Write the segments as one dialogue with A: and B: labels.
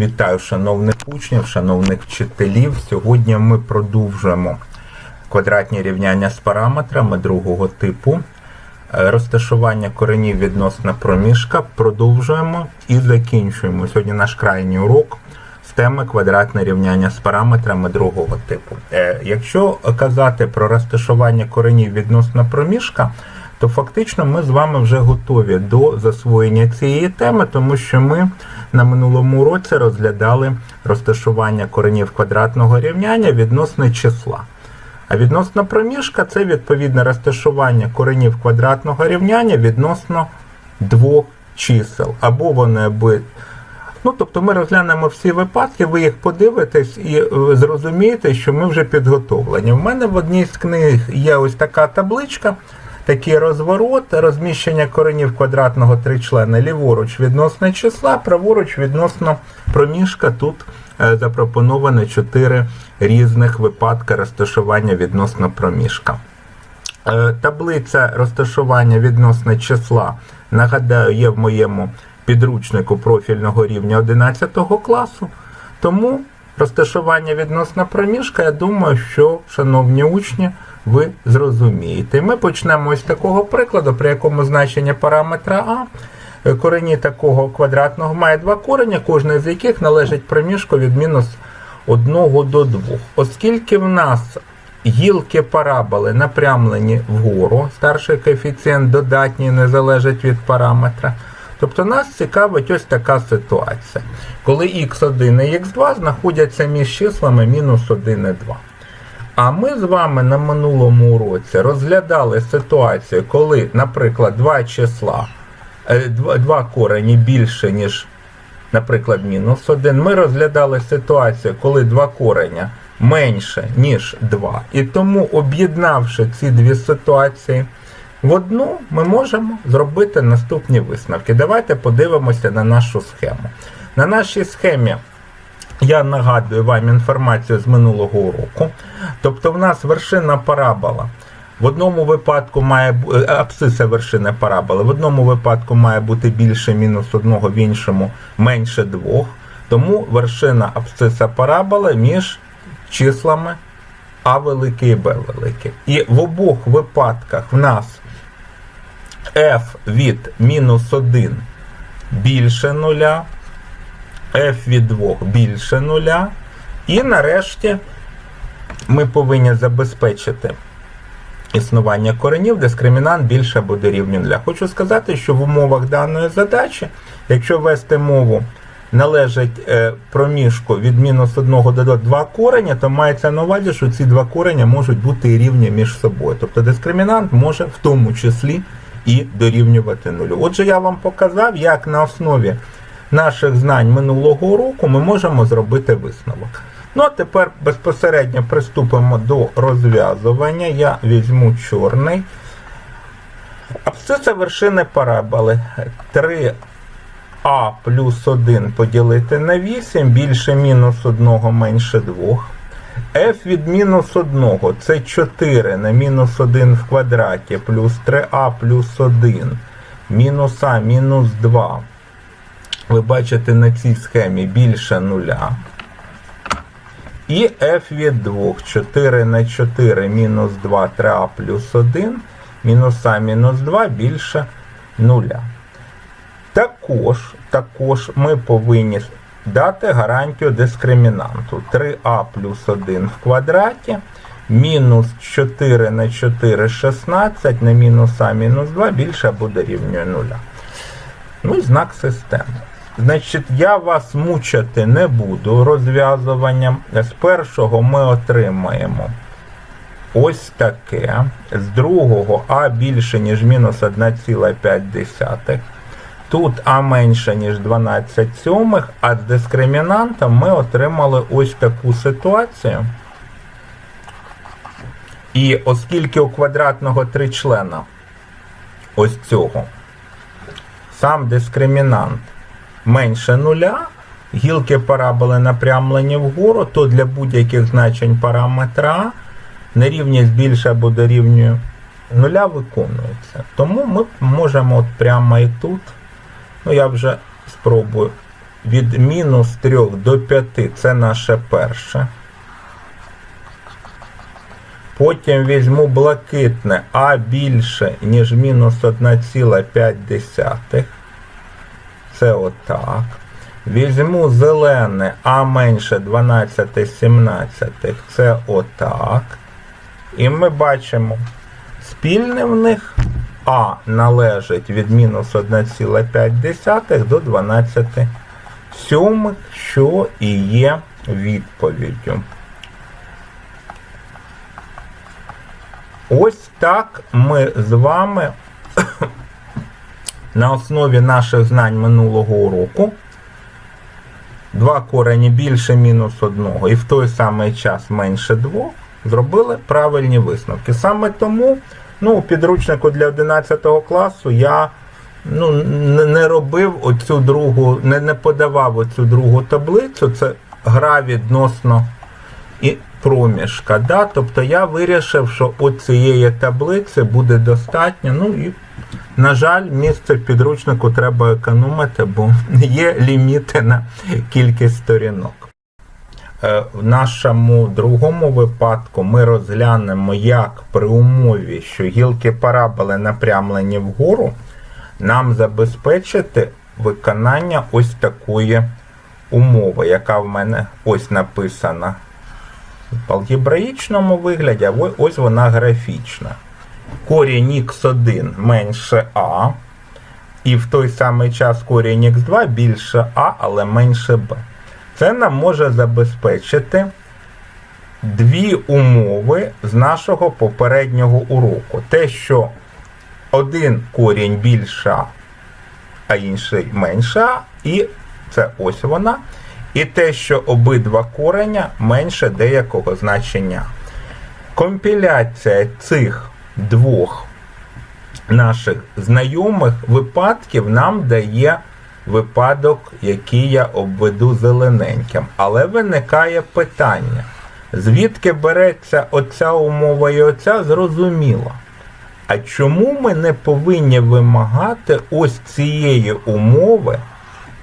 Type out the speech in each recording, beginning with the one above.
A: Вітаю шановних учнів, шановних вчителів. Сьогодні ми продовжуємо квадратні рівняння з параметрами другого типу. Е, Розташування коренів відносно проміжка продовжуємо і закінчуємо. Сьогодні наш крайній урок з теми квадратне рівняння з параметрами другого типу. Е, Якщо казати про розташування коренів відносно проміжка, то фактично ми з вами вже готові до засвоєння цієї теми, тому що ми на минулому уроці розглядали розташування коренів квадратного рівняння відносно числа. А відносно проміжка це відповідне розташування коренів квадратного рівняння відносно двох чисел. Або вони аби. Ну, тобто ми розглянемо всі випадки, ви їх подивитесь і е, зрозумієте, що ми вже підготовлені. В мене в одній з книг є ось така табличка, такий розворот, розміщення коренів квадратного тричлена ліворуч відносно числа, праворуч відносно проміжка. Тут е, запропоновано чотири різних випадки розташування відносно проміжка. Е, Таблиця розташування відносно числа, нагадаю, є в моєму підручнику профільного рівня 11 класу. Тому розташування відносно проміжка, я думаю, що, шановні учні, ви зрозумієте. Ми почнемо з такого прикладу, при якому значення параметра А. е, Корені такого квадратного має два корення, кожне з яких належить проміжку від мінус 1 до 2. Оскільки в нас гілки параболи напрямлені вгору, старший коефіцієнт додатній не залежить від параметра. Тобто нас цікавить ось така ситуація, коли x1 і x2 знаходяться між числами мінус 1 і 2. А ми з вами на минулому уроці розглядали ситуацію, коли, наприклад, два числа, е, два, корені більше, ніж, наприклад, мінус 1. Ми розглядали ситуацію, коли два кореня менше, ніж 2. І тому, об'єднавши ці дві ситуації в одну, ми можемо зробити наступні висновки. Давайте подивимося на нашу схему. На нашій схемі я нагадую вам інформацію з минулого уроку. Тобто, в нас вершина парабола. В одному випадку має бу- е, вершини параболи. В одному випадку має бути більше мінус одного, в іншому менше двох. Тому вершина абсциса параболи між числами А велике і Б велике. І в обох випадках в нас f від мінус 1 більше нуля, f від 2 більше нуля. І нарешті ми повинні забезпечити існування коренів, дискримінант більше або дорівнює нуля. Хочу сказати, що в умовах даної задачі, якщо ввести мову належить е, проміжку від мінус 1 до 2 кореня, то мається на увазі, що ці два кореня можуть бути рівні між собою. Тобто дискримінант може в тому числі і дорівнювати нулю. Отже, я вам показав, як на основі наших знань минулого року ми можемо зробити висновок. Ну, а тепер безпосередньо приступимо до розв'язування. Я візьму чорний. Абсциса вершини параболи 3а плюс 1 поділити на 8 більше мінус 1 менше 2. f від мінус 1 це 4 на мінус 1 в квадраті плюс 3а плюс 1 мінус а мінус 2. Ви бачите на цій схемі більше нуля. І f від 2 4 на 4 мінус 2 3а плюс 1 мінус а мінус 2 більше нуля. Також, також ми повинні дати гарантію дискримінанту 3а плюс 1 в квадраті мінус 4 на 4 16 на мінус а мінус 2 більше або дорівнює нуля. Ну і знак системи. Значить, я вас мучити не буду розв'язуванням. З першого ми отримаємо ось таке. З другого А більше, ніж мінус 1,5. Тут А менше, ніж 12 сьомих, а з дискримінантом ми отримали ось таку ситуацію. І оскільки у квадратного тричлена ось цього сам дискримінант менше нуля, гілки параболи напрямлені вгору, то для будь-яких значень параметра нерівність більше або дорівнює нуля виконується. Тому ми можемо от прямо і тут, ну я вже спробую від мінус 3 до 5 це наше перше. Потім візьму блакитне А більше, ніж мінус 1,5. Це отак. Візьму зелене А менше 12 17. Це отак. І ми бачимо, спільне в них А належить від мінус 1,5 до 12 сьомих, що і є відповіддю. Ось так ми з вами на основі наших знань минулого уроку два корені більше мінус одного і в той самий час менше двох зробили правильні висновки. Саме тому ну, у підручнику для 11 класу я ну, не робив оцю другу, не, не подавав оцю другу таблицю. Це гра відносно і проміжка. Да? Тобто я вирішив, що от цієї таблиці буде достатньо. Ну і, на жаль, місце в підручнику треба економити, бо є ліміти на кількість сторінок. Е, В нашому другому випадку ми розглянемо, як при умові, що гілки параболи напрямлені вгору, нам забезпечити виконання ось такої умови, яка в мене ось написана в алгебраїчному вигляді, а ось вона графічна. Корінь х1 менше А, і в той самий час корінь х2 більше А, але менше Б. Це нам може забезпечити дві умови з нашого попереднього уроку. Те, що один корінь більше А, а інший менше А, і це ось вона. І те, що обидва кореня менше деякого значення. Компіляція цих двох наших знайомих випадків нам дає випадок, який я обведу зелененьким. Але виникає питання, звідки береться оця умова і оця, зрозуміло. А чому ми не повинні вимагати ось цієї умови,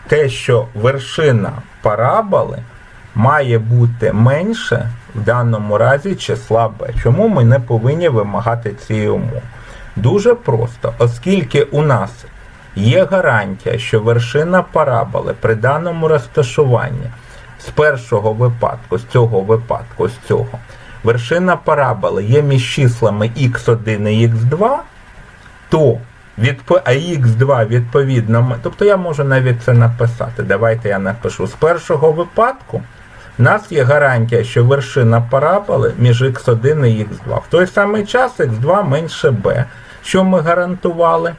A: те, що вершина параболи має бути менше в даному разі числа b. Чому ми не повинні вимагати цієї умови? Дуже просто, оскільки у нас є гарантія, що вершина параболи при даному розташуванні з першого випадку, з цього випадку, з цього, вершина параболи є між числами x1 і x2, то відп... а х2 відповідно, тобто я можу навіть це написати. Давайте я напишу. З першого випадку в нас є гарантія, що вершина параболи між x1 і x2. В той самий час x2 менше b. Що ми гарантували?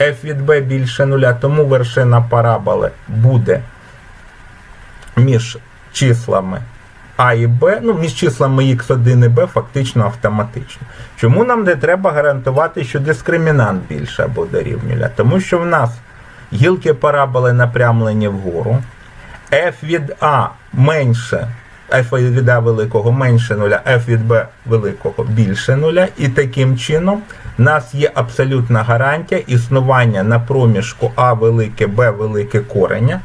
A: f від b більше нуля, тому вершина параболи буде між числами а і Б, ну, між числами X1 і B фактично автоматично. Чому нам не треба гарантувати, що дискримінант більше або дорівнює? Тому що в нас гілки параболи напрямлені вгору, f від А менше, f від А великого менше нуля, f від B великого більше нуля, і таким чином в нас є абсолютна гарантія існування на проміжку А велике, Б велике кореня.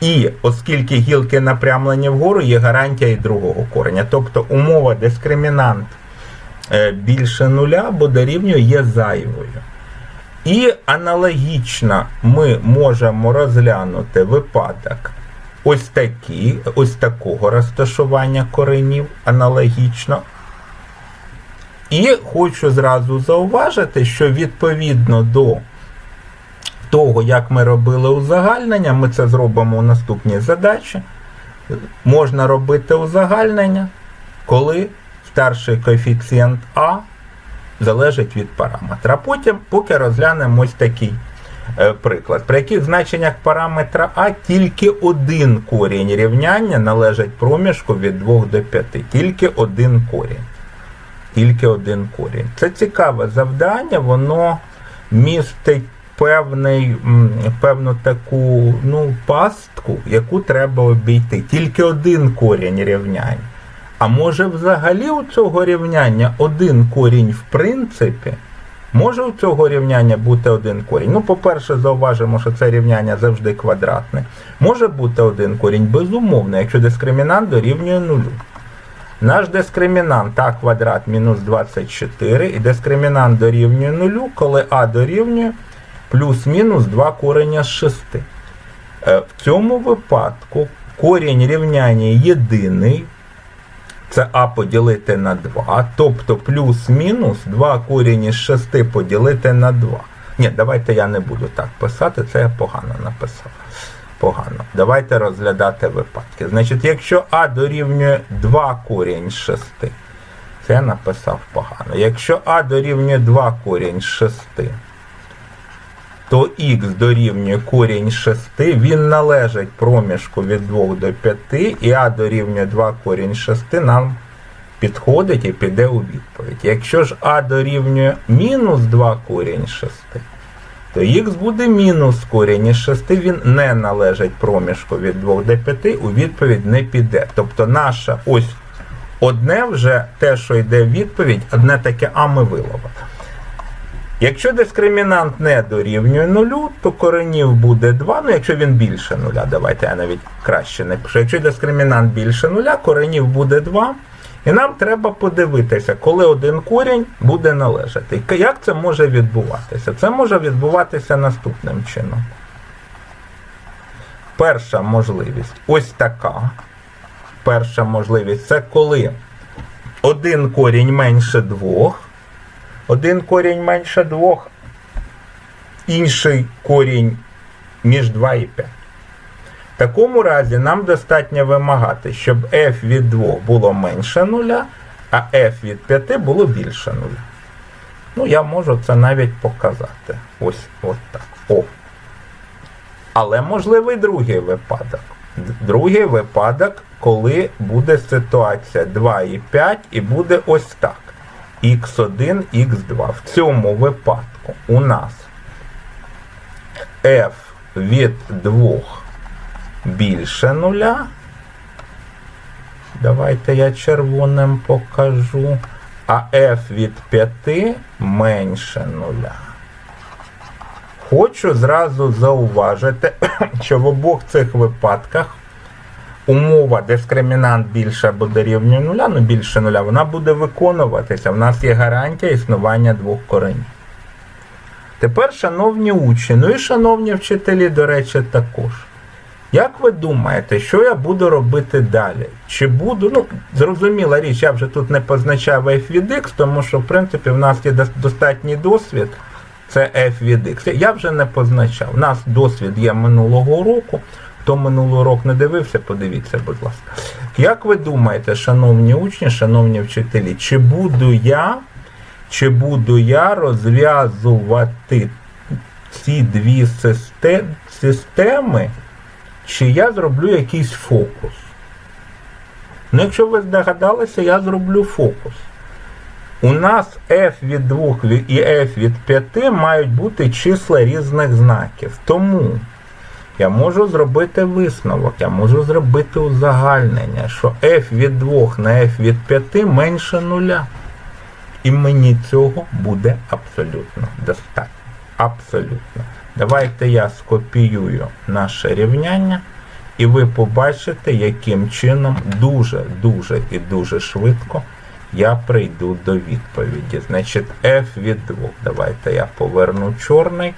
A: І оскільки гілки напрямлені вгору, є гарантія і другого кореня. Тобто умова дискримінант е, більше нуля або дорівнює є зайвою. І аналогічно ми можемо розглянути випадок ось такі, ось такого розташування коренів аналогічно. І хочу зразу зауважити, що відповідно до того, як ми робили узагальнення, ми це зробимо у наступній задачі. Можна робити узагальнення, коли старший коефіцієнт А залежить від параметра. А потім, поки розглянемо ось такий приклад, при яких значеннях параметра А тільки один корінь рівняння належить проміжку від 2 до 5. Тільки один корінь. Тільки один корінь. Це цікаве завдання, воно містить певний, певну таку ну, пастку, яку треба обійти. Тільки один корінь рівняння. А може взагалі у цього рівняння один корінь в принципі Може у цього рівняння бути один корінь? Ну, по-перше, зауважимо, що це рівняння завжди квадратне. Може бути один корінь, безумовно, якщо дискримінант дорівнює нулю. Наш дискримінант а квадрат мінус 24 і дискримінант дорівнює нулю, коли а дорівнює плюс-мінус 2 корення з 6. Е, В цьому випадку корінь рівняння єдиний. Це а поділити на 2, тобто плюс-мінус 2 корінь із 6 поділити на 2. Ні, давайте я не буду так писати, це я погано написав. Погано. Давайте розглядати випадки. Значить, якщо а дорівнює 2 корінь з 6, це я написав погано. Якщо а дорівнює 2 корінь з 6, то х дорівнює корінь 6, він належить проміжку від 2 до 5, і а дорівнює 2 корінь 6 нам підходить і піде у відповідь. Якщо ж а дорівнює мінус 2 корінь 6, то х буде мінус корінь із 6, він не належить проміжку від 2 до 5, у відповідь не піде. Тобто наша ось одне вже те, що йде в відповідь, одне таке а ми виловили. Якщо дискримінант не дорівнює нулю, то коренів буде 2. Ну, якщо він більше нуля, давайте я навіть краще напишу. Якщо дискримінант більше нуля, коренів буде 2. І нам треба подивитися, коли один корінь буде належати. Як це може відбуватися? Це може відбуватися наступним чином. Перша можливість ось така. Перша можливість це коли один корінь менше двох. Один корінь менше двох, інший корінь між 2 і 5. В такому разі нам достатньо вимагати, щоб f від 2 було менше нуля, а f від 5 було більше нуля. Ну, я можу це навіть показати. Ось от так. О. Але можливий другий випадок. Другий випадок, коли буде ситуація 2 і 5, і буде ось так x1, x2. В цьому випадку у нас f від 2 більше нуля. Давайте я червоним покажу. А f від 5 менше нуля. Хочу зразу зауважити, що в обох цих випадках умова дискримінант більше або дорівнює нуля, ну більше нуля, вона буде виконуватися. В нас є гарантія існування двох коренів. Тепер, шановні учні, ну і шановні вчителі, до речі, також. Як ви думаєте, що я буду робити далі? Чи буду, ну, зрозуміла річ, я вже тут не позначав f від x, тому що, в принципі, в нас є достатній досвід, це f від x. Я вже не позначав. У нас досвід є минулого року. Хто минулий урок не дивився, подивіться, будь ласка. Як ви думаєте, шановні учні, шановні вчителі, чи буду я, чи буду я розв'язувати ці дві системи, чи я зроблю якийсь фокус? Ну, якщо ви здогадалися, я зроблю фокус. У нас f від 2 і f від 5 мають бути числа різних знаків. Тому я можу зробити висновок, я можу зробити узагальнення, що f від 2 на f від 5 менше нуля. І мені цього буде абсолютно достатньо. Абсолютно. Давайте я скопіюю наше рівняння, і ви побачите, яким чином дуже-дуже і дуже швидко я прийду до відповіді. Значить, f від 2. Давайте я поверну чорний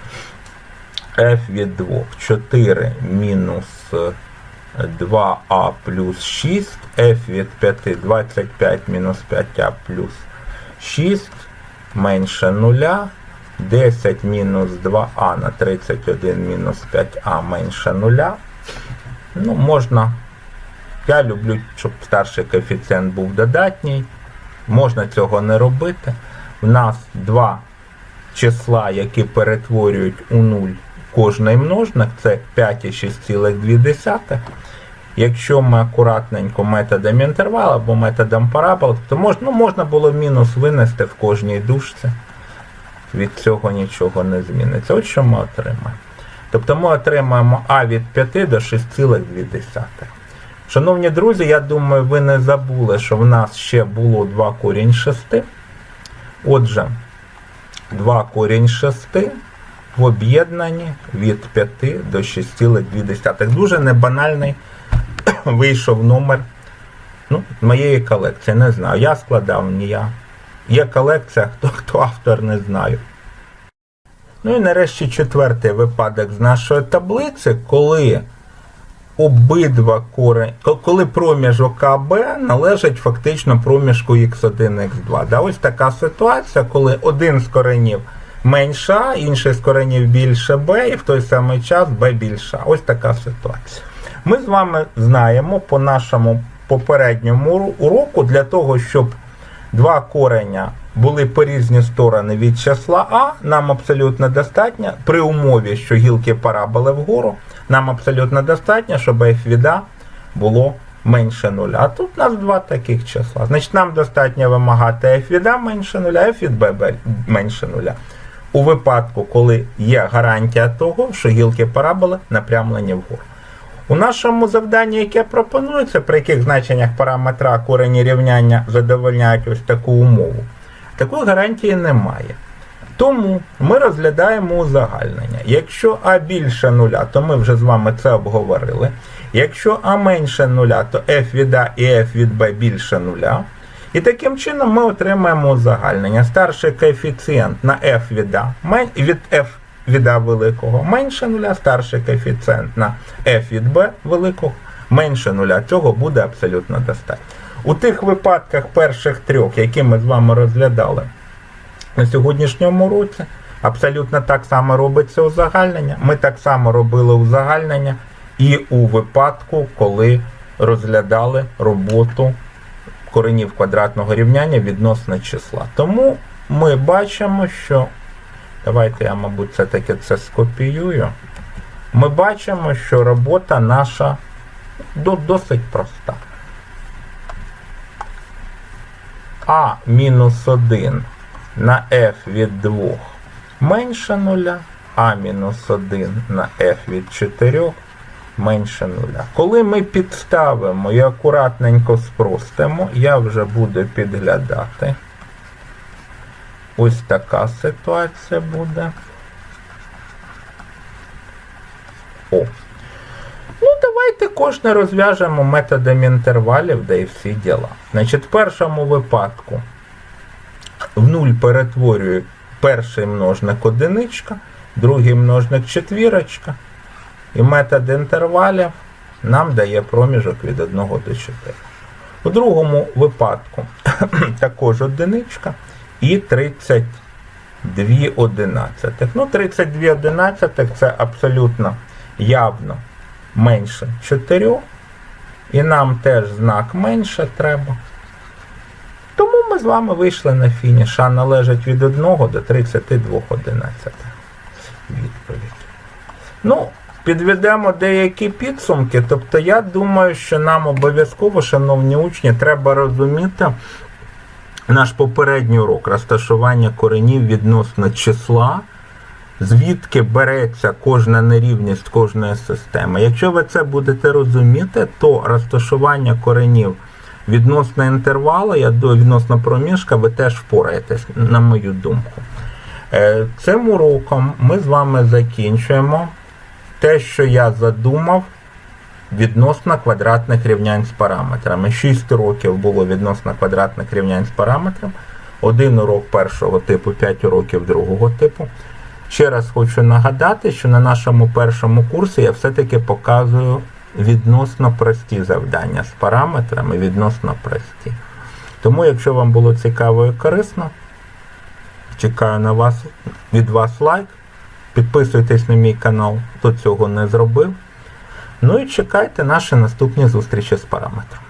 A: f від 2 4 мінус 2а плюс 6, f від 5 25 мінус 5а плюс 6 менше 0, 10 мінус 2а на 31 мінус 5а менше 0. Ну, можна. Я люблю, щоб старший коефіцієнт був додатній. Можна цього не робити. У нас два числа, які перетворюють у 0 кожний множник, це 5,6,2. Якщо ми акуратненько методом інтервалу або методом парабол, то можна, ну, можна було мінус винести в кожній дужці. Від цього нічого не зміниться. От що ми отримаємо. Тобто ми отримаємо А від 5 до 6,2. Шановні друзі, я думаю, ви не забули, що в нас ще було 2 корінь 6. Отже, 2 корінь 6 в об'єднанні від 5 до 6,2. Дуже небанальний вийшов номер ну, моєї колекції. Не знаю. Я складав, не я. Є колекція, хто, хто автор, не знаю. Ну і нарешті четвертий випадок з нашої таблиці, коли обидва корень, ко- коли проміжок АБ належить фактично проміжку Х1, Х2. Да, ось така ситуація, коли один з коренів менше інший з коренів більше Б, і в той самий час Б більше А. Ось така ситуація. Ми з вами знаємо по нашому попередньому уроку для того, щоб два кореня були по різні сторони від числа А, нам абсолютно достатньо, при умові, що гілки параболи вгору, нам абсолютно достатньо, щоб f від А було менше нуля. А тут у нас два таких числа. Значить, нам достатньо вимагати f від А менше нуля, f від Б менше нуля. У випадку, коли є гарантія того, що гілки параболи напрямлені вгору. У нашому завданні, яке пропонується, при яких значеннях параметра корені рівняння задовольняють ось таку умову, такої гарантії немає. Тому ми розглядаємо узагальнення. Якщо А більше нуля, то ми вже з вами це обговорили. Якщо А менше нуля, то f від А і f від Б більше нуля. І таким чином ми отримаємо узагальнення. Старший коефіцієнт на f від мен- від f від А великого менше нуля, старший коефіцієнт на f від b великого менше нуля. Цього буде абсолютно достатньо. У тих випадках перших трьох, які ми з вами розглядали на сьогоднішньому році, абсолютно так само робиться узагальнення. Ми так само робили узагальнення і у випадку, коли розглядали роботу коренів квадратного рівняння відносно числа. Тому ми бачимо, що Давайте я, мабуть, все-таки це скопіюю. Ми бачимо, що робота наша досить проста. А мінус 1 на f від 2 менше 0, а мінус 1 на f від 4 менше 0. Коли ми підставимо і акуратненько спростимо, я вже буду підглядати. Ось така ситуація буде. О. Ну, давайте кожне розв'яжемо методом інтервалів, да і всі діла. Значить, в першому випадку в нуль перетворюю перший множник одиничка, другий множник четвірочка. І метод інтервалів нам дає проміжок від 1 до 4. У другому випадку також одиничка і 32 одинадцятих. Ну, 32 одинадцятих це абсолютно явно менше 4. І нам теж знак менше треба. Тому ми з вами вийшли на фініш, а належить від 1 до 32 одинадцятих. Відповідь. Ну, підведемо деякі підсумки. Тобто, я думаю, що нам обов'язково, шановні учні, треба розуміти наш попередній урок розташування коренів відносно числа, звідки береться кожна нерівність кожної системи. Якщо ви це будете розуміти, то розташування коренів відносно інтервалу, я до відносно проміжка, ви теж впораєтесь, на мою думку. Е, Цим уроком ми з вами закінчуємо те, що я задумав відносно квадратних рівнянь з параметрами. 6 уроків було відносно квадратних рівнянь з параметрами. Один урок першого типу, 5 уроків другого типу. Ще раз хочу нагадати, що на нашому першому курсі я все-таки показую відносно прості завдання з параметрами, відносно прості. Тому, якщо вам було цікаво і корисно, чекаю на вас від вас лайк. Підписуйтесь на мій канал, хто цього не зробив. Ну і чекайте наші наступні зустрічі з параметрами.